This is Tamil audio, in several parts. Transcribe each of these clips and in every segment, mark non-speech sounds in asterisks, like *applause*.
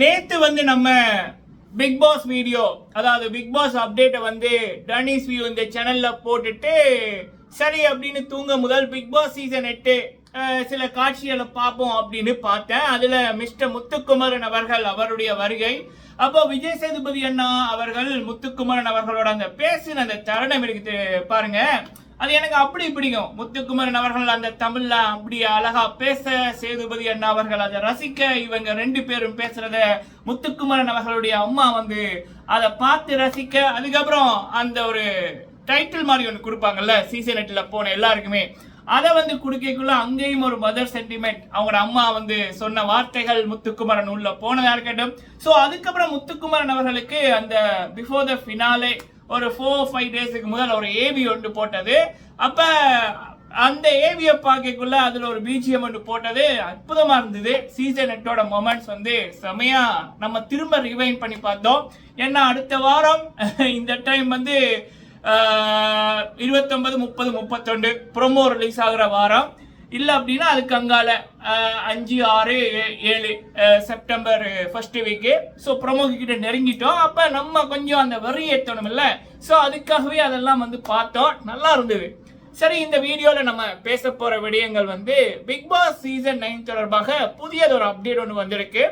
நேத்து வந்து நம்ம பிக் பாஸ் வீடியோ அதாவது பிக் பாஸ் அப்டேட்டை வந்து டனிஸ் வியூ இந்த சேனல்ல போட்டுட்டு சரி அப்படின்னு தூங்க முதல் பிக் பாஸ் சீசன் எட்டு சில காட்சிகளை பார்ப்போம் அப்படின்னு பார்த்தேன். அதுல மிஸ்டர் முத்துக்குமரன் அவர்கள் அவருடைய வருகை. அப்போ விஜய் சேதுபதி அண்ணா அவர்கள் முத்துக்குமரன் அவர்களோட அந்த பேசின அந்த தருணம் இருக்கு பாருங்க. அது எனக்கு அப்படி பிடிக்கும். முத்துக்குமரன் அவர்கள் அந்த தமிழ்ல அப்படி அழகா பேச சேதுபதி அண்ணா அவர்கள் அதை ரசிக்க இவங்க ரெண்டு பேரும் பேசுறத முத்துக்குமரன் அவர்களுடைய அம்மா வந்து அதை பார்த்து ரசிக்க அதுக்கப்புறம் அந்த ஒரு டைட்டில் மாதிரி ஒன்று கொடுப்பாங்கல்ல சீசன் எட்டுல போன எல்லாருக்குமே. அதை வந்து குடுக்கைக்குள்ள அங்கேயும் ஒரு மதர் சென்டிமெண்ட் அவங்களோட அம்மா வந்து சொன்ன வார்த்தைகள் முத்துக்குமரன் உள்ள போனதா இருக்கட்டும். ஸோ அதுக்கப்புறம் முத்துக்குமரன் அவர்களுக்கு அந்த பிஃபோர் த ஃபினாலே ஒரு ஃபோர் ஃபைவ் டேஸுக்கு முதல் ஒரு ஏவி ஒன்று போட்டது. அப்போ அந்த ஏவியை பார்க்கக்குள்ள அதில் ஒரு பிஜிஎம் ஒன்று போட்டது. அற்புதமாக இருந்தது. சீசன் எட்டோட மொமெண்ட்ஸ் வந்து செமையாக நம்ம திரும்ப ரிவைன் பண்ணி பார்த்தோம். ஏன்னா அடுத்த வாரம் *laughs* இந்த டைம் வந்து இருபத்தொன்பது முப்பது முப்பத்தொண்டு ப்ரோமோ ரிலீஸ் ஆகிற வாரம். இல்லை அப்படின்னா அதுக்கு அங்கால அஞ்சு ஆறு ஏழு September first week so promo கிட்ட நெருங்கிட்டோம். அப்போ நம்ம கொஞ்சம் அந்த வரி ஏற்றணும் இல்லை ஸோ அதுக்காகவே அதெல்லாம் வந்து பார்த்தோம். நல்லா இருந்தது. சரி இந்த வீடியோவில் நம்ம பேச போகிற விடயங்கள் வந்து பிக் பாஸ் சீசன் நைன் தொடர்பாக புதியதொரு அப்டேட் ஒன்று வந்திருக்கு.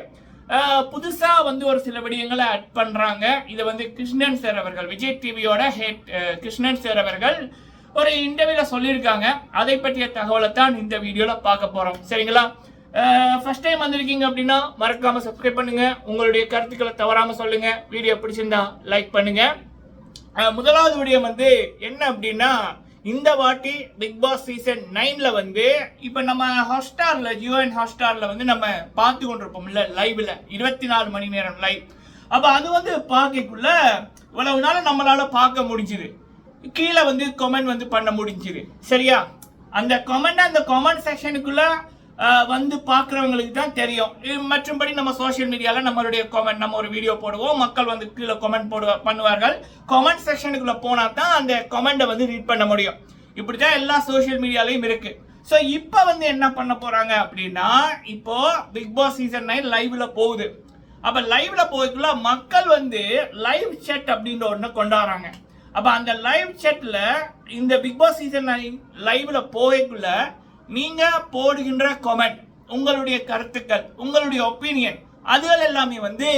புதுசாக வந்து ஒரு சில விடயங்களை ஆட் பண்ணுறாங்க இதை வந்து கிருஷ்ணன் சார் அவர்கள் விஜய் டிவியோட ஹெட் கிருஷ்ணன் சார் அவர்கள் ஒரு இன்டர்வியூல சொல்லியிருக்காங்க. அதை பற்றிய தகவலை தான் இந்த வீடியோல பார்க்க போறோம். சரிங்களா? ஃபர்ஸ்ட் டைம் வந்திருக்கீங்க அப்படின்னா மறக்காம சப்ஸ்கிரைப் பண்ணுங்க. உங்களுடைய கருத்துக்களை தவறாம சொல்லுங்க. வீடியோ பிடிச்சிருந்தா லைக் பண்ணுங்க. முதலாவது விடயம் வந்து என்ன அப்படின்னா இந்த வாட்டி பிக் பாஸ் சீசன் நைன்ல வந்து இப்ப நம்ம ஹாட்ஸ்டார்ல ஜியோ அண்ட் ஹாட்ஸ்டார்ல வந்து நம்ம பார்த்து கொண்டிருப்போம்ல லைவ்ல இருபத்தி நாலு மணி நேரம் லைவ் அப்ப அது வந்து பார்க்கக்குள்ள இவ்வளவு நாள் நம்மளால பார்க்க முடிஞ்சுது. கீழே வந்து கமெண்ட் வந்து பண்ண முடிஞ்சுது. சரியா? அந்த கமெண்ட் அந்த கமெண்ட் செக்ஷனுக்குள்ள வந்து பார்க்குறவங்களுக்கு தான் தெரியும். மற்றும்படி நம்ம சோஷியல் மீடியாவில் நம்மளுடைய கமெண்ட் நம்ம ஒரு வீடியோ போடுவோம். மக்கள் வந்து கீழே கமெண்ட் போடுவ பண்ணுவார்கள். கமெண்ட் செக்ஷனுக்குள்ள போனால் தான் அந்த கமெண்ட்டை வந்து ரீட் பண்ண முடியும். இப்படி தான் எல்லா சோஷியல் மீடியாலையும் இருக்கு. ஸோ இப்போ வந்து என்ன பண்ண போகிறாங்க அப்படின்னா இப்போ பிக் பாஸ் சீசன் நைன் லைவ்ல போகுது. அப்போ லைவ்ல போகிறதுக்குள்ள மக்கள் வந்து லைவ் செட் அப்படின்ற ஒன்று கொண்டாடுறாங்க. அப்ப அந்த லைவ் செட்டில் இந்த பிக் பாஸ் சீசன் லைவ்ல போகக்குள்ள நீங்க போடுகின்ற கமெண்ட் உங்களுடைய கருத்துக்கள் உங்களுடைய ஒப்பீனியன் அதுகள் எல்லாமே வந்து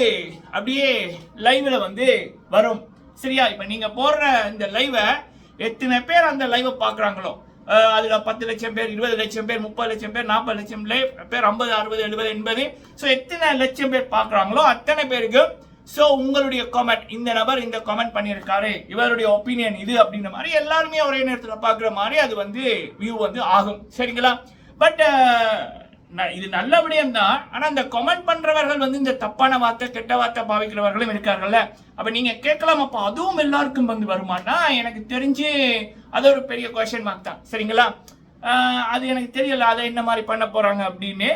அப்படியே லைவ்ல வந்து வரும். சரியா? இப்ப நீங்க போடுற இந்த லைவை எத்தனை பேர் அந்த லைவை பாக்குறாங்களோ? அஹ் அதுல பத்து லட்சம் பேர் இருபது லட்சம் பேர் முப்பது லட்சம் பேர் நாற்பது லட்சம் பேர் ஐம்பது அறுபது எழுபது எண்பது. ஸோ எத்தனை லட்சம் பேர் பார்க்குறாங்களோ அத்தனை பேருக்கு ஸோ உங்களுடைய கமெண்ட் இந்த நபர் இந்த கமெண்ட் பண்ணியிருக்காரு. இவருடைய ஒப்பீனியன் இது அப்படின்ற மாதிரி எல்லாருமே ஒரே நேரத்தில் பார்க்குற மாதிரி அது வந்து வியூ வந்து ஆகும். சரிங்களா? பட் uh, இது நல்ல விடயம் தான் ஆனால் இந்த கமெண்ட் பண்ணுறவர்கள் வந்து இந்த தப்பான வார்த்தை கெட்ட வார்த்தை பாவிக்கிறவர்களும் இருக்காங்கல்ல அப்போ நீங்கள் கேட்கலாம் அப்போ அதுவும் எல்லாருக்கும் வந்து வருமானா? எனக்கு தெரிஞ்சு அது ஒரு பெரிய கொஷின் மார்க் தான். சரிங்களா? அது எனக்கு தெரியல. அதை என்ன மாதிரி பண்ண போகிறாங்க அப்படின்னு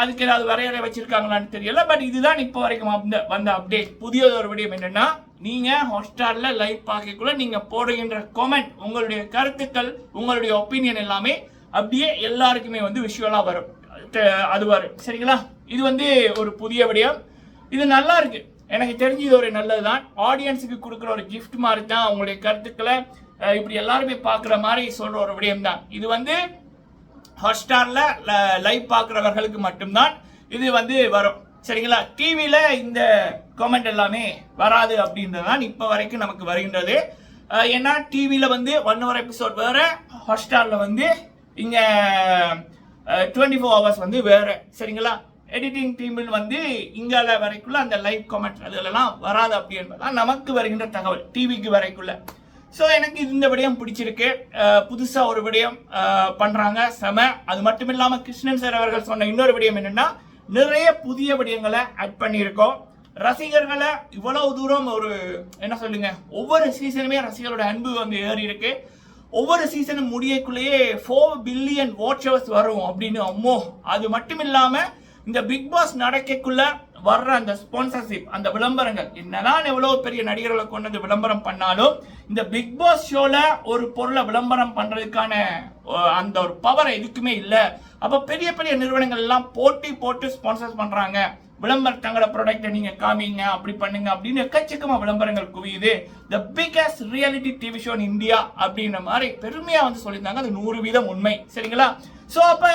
அதுக்கு ஏதாவது வரையறை வச்சிருக்காங்களான்னு தெரியல. பட் இதுதான் இப்போ வரைக்கும் வந்த வந்த அப்டேட் புதிய ஒரு விடயம் என்னன்னா நீங்க ஹாட்ஸ்டார்ல லைவ் பார்க்கக்குள்ள நீங்க போடுகின்ற கமெண்ட் உங்களுடைய கருத்துக்கள் உங்களுடைய ஒப்பீனியன் எல்லாமே அப்படியே எல்லாருக்குமே வந்து விஷுவலா வரும். அது வரும் சரிங்களா? இது வந்து ஒரு புதிய விடயம். இது நல்லா இருக்கு. எனக்கு தெரிஞ்சு இது ஒரு நல்லதுதான். ஆடியன்ஸுக்கு கொடுக்குற ஒரு கிஃப்ட் மாதிரி தான் அவங்களுடைய கருத்துக்களை இப்படி எல்லாருமே பார்க்குற மாதிரி சொல்ற ஒரு விடயம் தான் இது வந்து ஹாட்ஸ்டார்ல லைவ் பார்க்குறவர்களுக்கு மட்டும்தான் இது வந்து வரும். சரிங்களா? டிவியில் இந்த கமெண்ட் எல்லாமே வராது அப்படின்றது தான் இப்போ வரைக்கும் நமக்கு வருகின்றது. ஏன்னா டிவியில் வந்து ஒன் ஹவர் எபிசோட் வேற ஹாட்ஸ்டாரில் வந்து இங்கே டுவெண்ட்டி ஃபோர் ஹவர்ஸ் வந்து வேறு. சரிங்களா? எடிட்டிங் டீமில் வந்து இங்கால வரைக்குள்ள அந்த லைவ் கமெண்ட் அதுலலாம் வராது அப்படி என்பதுதான் நமக்கு வருகின்ற தகவல் டிவிக்கு வரைக்குள்ள. ஸோ எனக்கு இந்த விடயம் பிடிச்சிருக்கு. புதுசாக ஒரு விடயம் பண்ணுறாங்க செம. அது மட்டும் இல்லாமல் கிருஷ்ணன் சார் அவர்கள் சொன்ன இன்னொரு விடயம் என்னென்னா நிறைய புதிய விடயங்களை ஆட் பண்ணியிருக்கோம். ரசிகர்களை இவ்வளவு தூரம் ஒரு என்ன சொல்லுங்க ஒவ்வொரு சீசனுமே ரசிகர்களோட அன்பு வந்து ஏறி இருக்கு ஒவ்வொரு சீசனும் முடியக்குள்ளேயே ஃபோர் பில்லியன் வாட்ச் ஹவர்ஸ் வரும் அப்படின்னு அம்மோ. அது மட்டும் இல்லாமல் இந்த பிக் பாஸ் நடக்கக்குள்ள வர்ற அந்த ஸ்பான்சர்ஷிப் அந்த விளம்பரங்கள் என்னதான் எவ்வளவு பெரிய நடிகர்களை கொண்டு வந்து விளம்பரம் பண்ணாலும் இந்த பிக் பாஸ் ஷோல ஒரு பொருளை விளம்பரம் பண்றதுக்கான அந்த ஒரு பவர் எதுக்குமே இல்லை. அப்ப பெரிய பெரிய நிறுவனங்கள் எல்லாம் போட்டி போட்டு ஸ்பான்சர்ஸ் பண்றாங்க. விளம்பரம் தங்களோட ப்ராடக்டை நீங்க காமிங்க அப்படி பண்ணுங்க அப்படின்னு எக்கச்சக்கமா விளம்பரங்கள் குவியுது. The biggest reality TV show in India அப்படின்ற மாதிரி பெருமையா வந்து சொல்லியிருந்தாங்க. அது நூறு வீதம் உண்மை. சரிங்களா? ஸோ அப்ப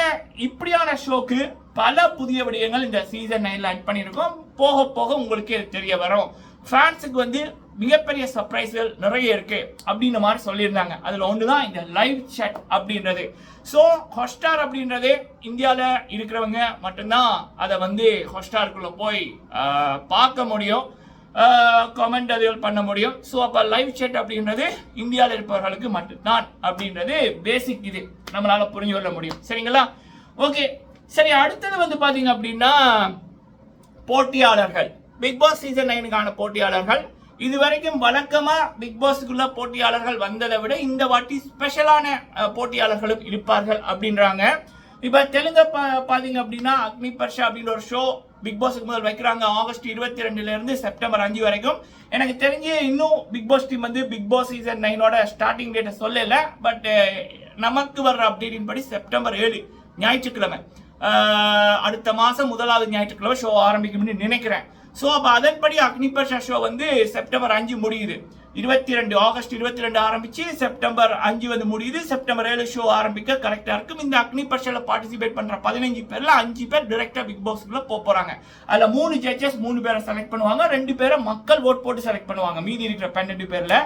இப்படியான ஷோக்கு பல புதிய விடயங்கள் இந்த சீசன் நைன்ல ஆட் பண்ணியிருக்கோம். போக போக உங்களுக்கே தெரிய வரும். ஃபேன்ஸுக்கு வந்து மிகப்பெரிய சர்ப்ரைஸ்கள் நிறைய இருக்கு அப்படின்ற மாதிரி சொல்லியிருந்தாங்க. அதில் ஒன்று தான் இந்த லைவ் சேட் அப்படின்றது. ஸோ ஹாட்ஸ்டார் அப்படின்றது இந்தியாவில் இருக்கிறவங்க மட்டும்தான் அதை வந்து ஹாட்ஸ்டாருக்குள்ள போய் பார்க்க முடியும். கமெண்ட் அதுகள் பண்ண முடியும். ஸோ அப்போ லைவ் சேட் அப்படின்றது இந்தியாவில் இருப்பவர்களுக்கு மட்டும்தான் அப்படின்றது பேசிக் இது. நம்மளால் புரிஞ்சு கொள்ள முடியும். சரிங்களா? ஓகே சரி அடுத்தது வந்து பார்த்தீங்க அப்படின்னா போட்டியாளர்கள். பிக் பாஸ் சீசன் நைனுக்கான போட்டியாளர்கள். இதுவரைக்கும் வழக்கமாக பிக் பாஸுக்குள்ள போட்டியாளர்கள் வந்ததை விட இந்த வாட்டி ஸ்பெஷலான போட்டியாளர்களும் இருப்பார்கள் அப்படின்றாங்க. இப்போ தெலுங்க பா- பார்த்தீங்க அப்படின்னா அக்னி பர்ஷா அப்படின்ற ஒரு ஷோ பிக் பாஸுக்கு முதல் வைக்கிறாங்க. ஆகஸ்ட் இருபத்தி ரெண்டுலேருந்து செப்டம்பர் அஞ்சு வரைக்கும். எனக்கு தெரிஞ்சு இன்னும் பிக் பாஸ் டீம் வந்து பிக் பாஸ் சீசன் நைனோட ஸ்டார்டிங் டேட்டை சொல்லலை. பட் நமக்கு வர்ற அப்டேட்டின் படி செப்டம்பர் ஏழு ஞாயிற்றுக்கிழமை. அடுத்த மாதம் முதலாவது ஞாயிற்றுக்கிழமை ஷோ ஆரம்பிக்கும்னு நினைக்கிறேன். ஸோ அப்போ அதன்படி அக்னிபர்ஷா ஷோ வந்து செப்டம்பர் அஞ்சு முடியுது. இருபத்தி ரெண்டு ஆகஸ்ட் இருபத்தி ரெண்டு ஆரம்பிச்சு செப்டம்பர் அஞ்சு வந்து முடியுது. செப்டம்பர் ஏழு ஷோ ஆரம்பிக்க கரெக்டாக இருக்கும். இந்த அக்னிபர்ஷால பார்ட்டிசிபேட் பண்ணுற பதினஞ்சு பேரில் அஞ்சு பேர் டிரெக்டாக பிக் பாஸ்க்குள்ள போக அதில் மூணு ஜட்ஜஸ் மூணு பேரை செலக்ட் பண்ணுவாங்க. ரெண்டு பேரை மக்கள் ஓட் போட்டு செலக்ட் பண்ணுவாங்க. மீதி இருக்கிற பன்னெண்டு பேரில்.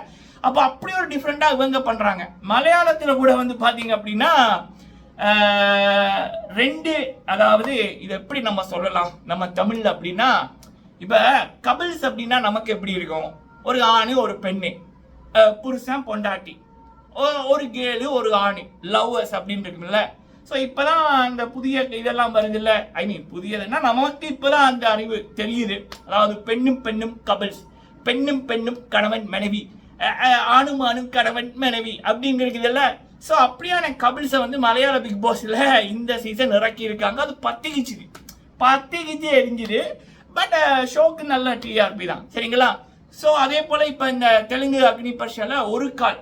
அப்போ அப்படி ஒரு டிஃப்ரெண்ட்டாக இவங்க பண்ணுறாங்க மலையாளத்தில் கூட வந்து பார்த்தீங்க அப்படின்னா ரெண்டு அதாவது இது எப்படி நம்ம சொல்லலாம்? நம்ம தமிழ் அப்படின்னா இப்போ கபிள்ஸ் அப்படின்னா நமக்கு எப்படி இருக்கும்? ஒரு ஆணு ஒரு பெண்ணு. புருஷன் பொண்டாட்டி. ஒரு கேளு ஒரு ஆணி. லவ்வர்ஸ் அப்படின்னு இருக்குல்ல ஸோ இப்போதான் அந்த புதிய இதெல்லாம் வருது இல்லை ஐ மீன் புதியதுன்னா நமக்கு இப்போதான் அந்த அறிவு தெரியுது. அதாவது பெண்ணும் பெண்ணும் கபிள்ஸ் பெண்ணும் பெண்ணும் கணவன் மனைவி. ஆணும் ஆணும் கணவன் மனைவி அப்படிங்கிறது இருக்குதுல்ல ஸோ அப்படியான கபில்ஸை வந்து மலையாள பிக் பாஸில் இந்த சீசன் இறக்கி இருக்காங்க. அது பத்திக்கிச்சுது. பத்திக்கிச்சு எரிஞ்சுது. பட் uh, ஷோக்கு நல்ல டிஆர்பி தான். சரிங்களா? ஸோ அதே போல் இப்போ இந்த தெலுங்கு அக்னி பர்ஷால ஒரு கால்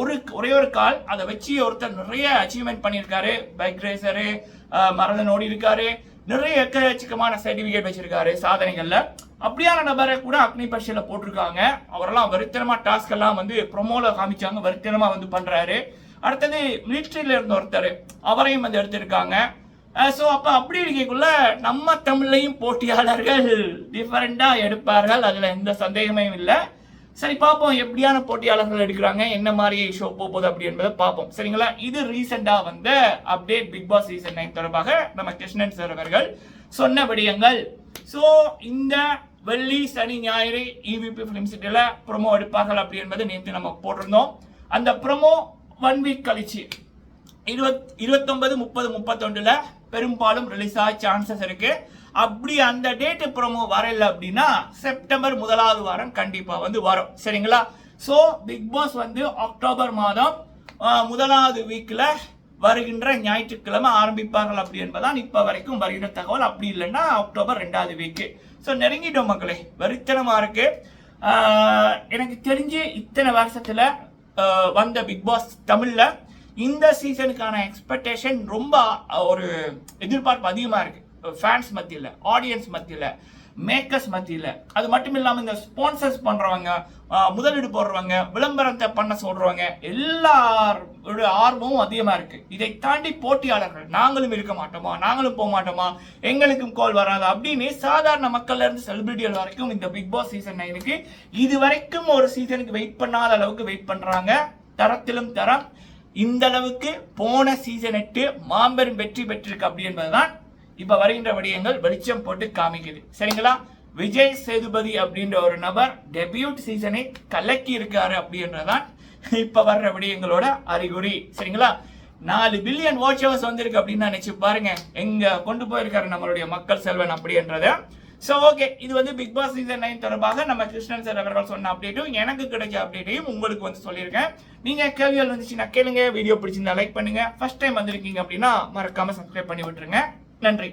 ஒரு ஒரே ஒரு கால் அதை வச்சு ஒருத்தர் நிறைய அச்சீவ்மெண்ட் பண்ணியிருக்காரு. பைக் ரேசரு uh, மரணம் ஓடி இருக்காரு. நிறைய எக்கச்சக்கமான சர்டிஃபிகேட் வச்சிருக்காரு சாதனைகளில். அப்படியான நபரை கூட அக்னி பர்ஷியில போட்டிருக்காங்க. அவரெல்லாம் வருத்தனமாக டாஸ்க் எல்லாம் வந்து ப்ரொமோவில் காமிச்சாங்க. வருத்தனமாக வந்து பண்ணுறாரு அடுத்தது மிலிட்ரியில் இருந்த ஒருத்தர். அவரையும் வந்து எடுத்திருக்காங்க. ஸோ அப்போ அப்படி இருக்கக்குள்ள நம்ம தமிழ்லையும் போட்டியாளர்கள் டிஃபரெண்டாக எடுப்பார்கள். அதில் எந்த சந்தேகமும் இல்லை. சரி பார்ப்போம் எப்படியான போட்டியாளர்கள் எடுக்கிறாங்க என்ன மாதிரி ஷோ போகுது அப்படி என்பதை பார்ப்போம். சரிங்களா? இது ரீசெண்டாக வந்த update Bigg Boss season nine தொடர்பாக நம்ம கிருஷ்ணன் சார் அவர்கள் சொன்ன விடயங்கள். ஸோ இந்த வெள்ளி சனி ஞாயிறு இவிபி ஃபிலிம் சிட்டியில் ப்ரொமோ எடுப்பார்கள் அப்படி என்பது நேற்று நம்ம போட்டிருந்தோம். அந்த ப்ரொமோ ஒன் வீக் கழிச்சு. இருபத் இருபத்தொன்பது முப்பது முப்பத்தொண்டுல பெரும்பாலும் ரிலீஸ் ஆக சான்சஸ் இருக்கு. அப்படி அந்த டேட்டு ப்ரோமோ வரல அப்படின்னா செப்டம்பர் முதலாவது வாரம் கண்டிப்பா வந்து வரும். சரிங்களா? ஸோ பிக் பாஸ் வந்து அக்டோபர் மாதம் முதலாவது வீக்கில் வருகின்ற ஞாயிற்றுக்கிழமை ஆரம்பிப்பார்கள் அப்படி என்பதான் இப்போ வரைக்கும் வருகிற தகவல் அப்படி இல்லைன்னா அக்டோபர் ரெண்டாவது வீக்கு ஸோ நெருங்கிட்டோம் மக்களே. வெறித்தனமா இருக்குது எனக்கு தெரிஞ்சு இத்தனை வருஷத்தில் வந்த பிக் பாஸ் தமிழ்ல இந்த சீசனுக்கான எக்ஸ்பெக்டேஷன் ரொம்ப ஒரு எதிர்பார்ப்பு அதிகமா இருக்கு. ஃபேன்ஸ் மத்தியில் ஆடியன்ஸ் மத்தியில். மேக்கர்ஸ் மத்தியில். அது மட்டும் இல்லாமல் இந்த ஸ்பான்சர்ஸ் பண்ணுறவங்க முதலீடு போடுறவங்க விளம்பரத்தை பண்ண சொல்கிறவங்க எல்லாரோட ஆர்வமும் அதிகமாக இருக்குது இதை தாண்டி போட்டியாளர்கள் நாங்களும் இருக்க மாட்டோமா? நாங்களும் போக மாட்டோமா? எங்களுக்கும் கால் வராது? அப்படின்னு சாதாரண மக்கள்லேருந்து செலிபிரிட்டிகள் வரைக்கும் இந்த பிக் பாஸ் சீசன் நைனுக்கு இது வரைக்கும் ஒரு சீசனுக்கு வெயிட் பண்ணாத அளவுக்கு வெயிட் பண்ணுறாங்க தரத்திலும் தரம். இந்த அளவுக்கு போன சீசன் எட்டு மாபெரும் வெற்றி பெற்றிருக்கு அப்படி என்பதுதான் இப்போ வருகின்ற விடயங்கள் வெளிச்சம் போட்டு காமிக்குது. சரிங்களா? விஜய் சேதுபதி அப்படின்ற ஒரு நபர் டெபியூட் சீசனை கலக்கி இருக்காரு அப்படின்றதான் இப்போ வர்ற விடயங்களோட அறிகுறி. சரிங்களா? நாலு பில்லியன் வாட்ச் ஹவர்ஸ் வந்திருக்கு அப்படின்னு நினச்சி பாருங்க. எங்க கொண்டு போயிருக்காரு நம்மளுடைய மக்கள் செல்வன் அப்படின்றத. ஸோ ஓகே இது வந்து பிக் பாஸ் சீசன் நைன் தொடர்பாக நம்ம கிருஷ்ணன் சார் அவர்கள் சொன்ன அப்டேட்டும் எனக்கு கிடைச்ச அப்டேட்டையும் உங்களுக்கு வந்து சொல்லியிருக்கேன். நீங்கள் கேள்விகள் வந்துச்சுன்னா கேளுங்க. வீடியோ பிடிச்சிருந்தா லைக் பண்ணுங்க. ஃபர்ஸ்ட் டைம் வந்திருக்கீங்க அப்படின்னா மறக்காம சப்ஸ்கிரைப் பண்ணி விட்டுருங்க. நன்றி.